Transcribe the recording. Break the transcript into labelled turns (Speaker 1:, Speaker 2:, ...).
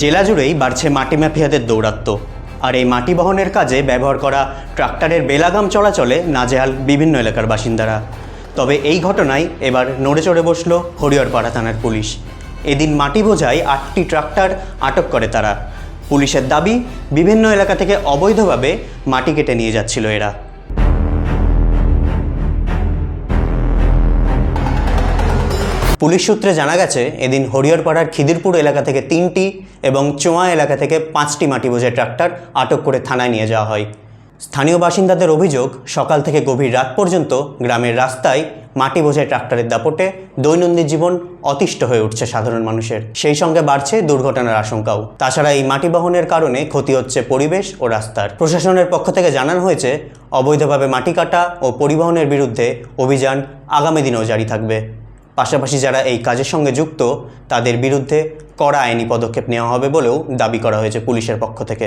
Speaker 1: জেলা জুড়েই বাড়ছে মাটি মাফিয়াদের দৌরাত্ম্য। আর এই মাটি বহনের কাজে ব্যবহার করা ট্রাক্টরের বেলাগাম চলাচলে নাজেহাল বিভিন্ন এলাকার বাসিন্দারা। তবে এই ঘটনায় এবার নড়ে চড়ে বসল হরিহরপাড়া থানার পুলিশ। এদিন মাটি বোঝাই আটটি ট্রাক্টর আটক করে তারা। পুলিশের দাবি, বিভিন্ন এলাকা থেকে অবৈধভাবে মাটি কেটে নিয়ে যাচ্ছিল এরা। পুলিশ সূত্রে জানা গেছে, এদিন হরিহরপাড়ার খিদিরপুর এলাকা থেকে তিনটি এবং চোয়া এলাকা থেকে পাঁচটি মাটি বোঝে ট্রাক্টর আটক করে থানায় নিয়ে যাওয়া হয়। স্থানীয় বাসিন্দাদের অভিযোগ, সকাল থেকে গভীর রাত পর্যন্ত গ্রামের রাস্তায় মাটি বোঝাই ট্রাক্টরের দাপটে দৈনন্দিন জীবন অতিষ্ঠ হয়ে উঠছে সাধারণ মানুষের। সেই সঙ্গে বাড়ছে দুর্ঘটনার আশঙ্কাও। তাছাড়া এই মাটি বহনের কারণে ক্ষতি হচ্ছে পরিবেশ ও রাস্তার। প্রশাসনের পক্ষ থেকে জানানো হয়েছে, অবৈধভাবে মাটি কাটা ও পরিবহনের বিরুদ্ধে অভিযান আগামী দিনেও জারি থাকবে। পাশাপাশি যারা এই কাজের সঙ্গে যুক্ত, তাদের বিরুদ্ধে কড়া আইনি পদক্ষেপ নেওয়া হবে বলেও দাবি করা হয়েছে পুলিশের পক্ষ থেকে।